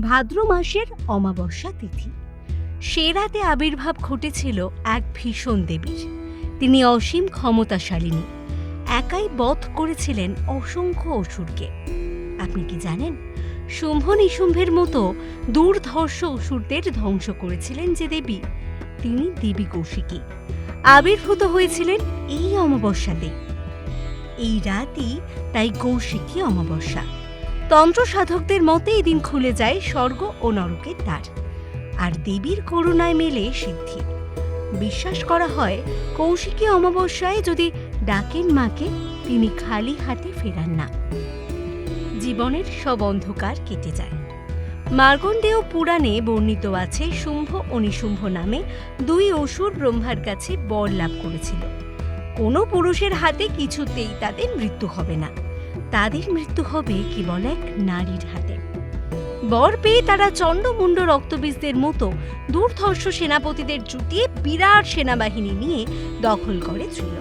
ভাদ্র মাসের অমাবস্যা তিথি। সে রাতে আবির্ভাব ঘটেছিল এক ভীষণ দেবীর। তিনি অসীম ক্ষমতাশালিনী একাই বধ করেছিলেন অসংখ্য অসুরকে। আপনি কি জানেন, শুম্ভ নিশুম্ভের মতো দুর্ধর্ষ অসুরদের ধ্বংস করেছিলেন যে দেবী? তিনি দেবী কৌশিকী। আবির্ভূত হয়েছিলেন এই অমাবস্যাতে এই রাতই তাই কৌশিকী অমাবস্যা। তন্ত্র সাধকদের মতে এদিন খুলে যায় স্বর্গ ও নরকের দ্বার। আর দেবীর করুণায় মেলে সিদ্ধি। বিশ্বাস করা হয়, কৌশিকী অমাবস্যায় যদি ডাকেন মাকে, তিনি খালি হাতে ফেরান না। জীবনের সব অন্ধকার কেটে যায়। মার্কণ্ডেয় পুরাণে বর্ণিত আছে, শুম্ভ ও নিশুম্ভ নামে দুই অসুর ব্রহ্মার কাছে বর লাভ করেছিল। কোনো পুরুষের হাতে কিছুতেই তাদের মৃত্যু হবে না। তাদের মৃত্যু হবে কেবল এক নারীর হাতে। বর পেয়ে তারা চণ্ডমুণ্ড রক্তবীজদের মতো দুর্ধর্ষ সেনাপতিদের জুটিয়ে বিরাট সেনাবাহিনী নিয়ে দখল করে ছিল।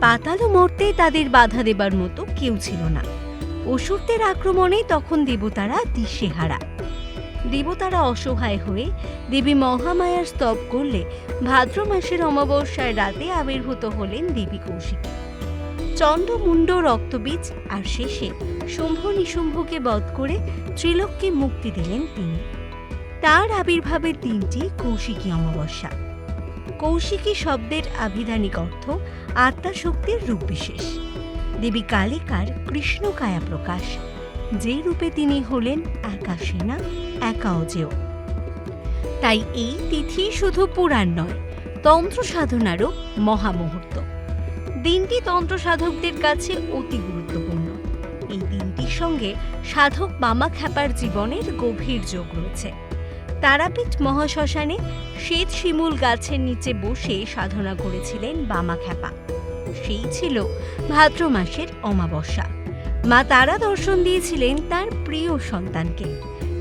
পাতাল মর্তে তাদের বাধা দেবার মতো কেউ ছিল না। অসুরদের আক্রমণে তখন দেবতারা দিশেহারা। দেবতারা অসহায় হয়ে দেবী মহামায়ার স্তব করলে ভাদ্র মাসের অমাবস্যার রাতে আবির্ভূত হলেন দেবী কৌশিকী। চণ্ডমুণ্ড রক্তবীজ আর শেষে শুম্ভ নিশুম্ভকে বধ করে ত্রিলোককে মুক্তি দিলেন তিনি। তার আবির্ভাবের দিনটি কৌশিকী অমাবস্যা। কৌশিকী শব্দের আভিধানিক অর্থ আত্মাশক্তির রূপ বিশেষ। দেবী কালিকার কৃষ্ণকায়া প্রকাশ, যে রূপে তিনি হলেন একা সেনা, একা অজেয়। তাই এই তিথি শুধু পুরাণ নয়, তন্ত্র সাধনারও মহামুহূর্ত। দিনটি তন্ত্র সাধকদের কাছে অতি গুরুত্বপূর্ণ। এই দিনটির সঙ্গে সাধক বামা খ্যাপার জীবনের গভীর যোগ রয়েছে। তারাপীঠ মহাশ্মশানে শ্বেত শিমুল গাছের নিচে বসে সাধনা করেছিলেন বামা খ্যাপা। সেই ছিল ভাদ্র মাসের অমাবস্যা। মা তারা দর্শন দিয়েছিলেন তার প্রিয় সন্তানকে।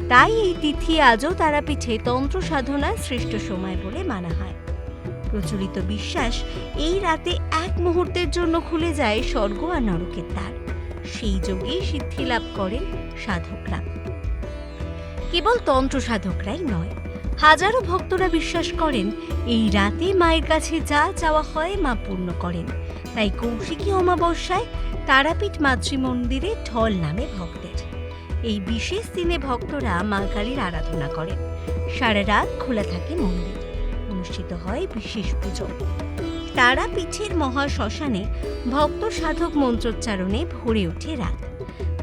তাই এই তিথি আজও তারাপীঠে তন্ত্র সাধনার শ্রেষ্ঠ সময় বলে মানা হয়। প্রচলিত বিশ্বাস এই রাতে এক মুহূর্তের জন্য খুলে যায় স্বর্গ আর নরকের দ্বার। সেই যোগেই সিদ্ধি লাভ করেন সাধকরা। কেবল তন্ত্র সাধকরাই নয়, হাজারো ভক্তরা বিশ্বাস করেন, এই রাতে মায়ের কাছে যা চাওয়া হয় মা পূর্ণ করেন। তাই কৌশিকী অমাবস্যায় তারাপীঠ মাতৃমন্দিরে ঢল নামে ভক্তের। এই বিশেষ দিনে ভক্তরা মা কালীর আরাধনা করেন। সারা রাত খোলা থাকে মন্দির। অনুষ্ঠিত হয় বিশেষ পুজো। তারাপীঠের মহা শ্মশানে ভক্ত সাধক মন্ত্রোচ্চারণে ভরে ওঠে রাত,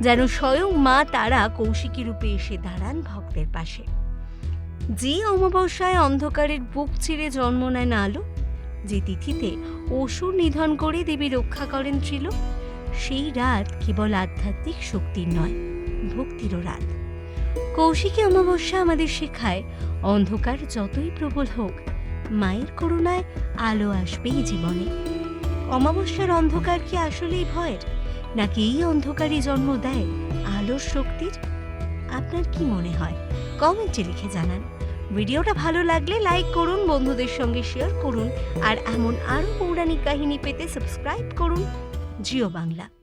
যেন স্বয়ং মা তারা কৌশিকী রূপে এসে দাঁড়ান ভক্তের পাশে। যে অমাবস্যায় অন্ধকারের বুক চিরে জন্ম নেয় না আলো, যে তিথিতে অসুর নিধন করে দেবী রক্ষা করেন ছিল সেই রাত কেবল আধ্যাত্মিক শক্তির নয়, ভক্তিরও রাত। কৌশিকী অমাবস্যা আমাদের শেখায়, অন্ধকার যতই প্রবল হোক মায়ের করুণায় আলো আসবেই জীবনে। অমাবস্যার অন্ধকার কি আসলেই ভয়ের? নাকি এই অন্ধকারই জন্ম দেয় আলোর শক্তির? আপনার কি মনে হয়? কমেন্টে লিখে জানান। ভিডিওটা ভালো লাগলে লাইক করুন, বন্ধুদের সঙ্গে শেয়ার করুন, আর এমন আরও পৌরাণিক কাহিনী পেতে সাবস্ক্রাইব করুন জিও বাংলা।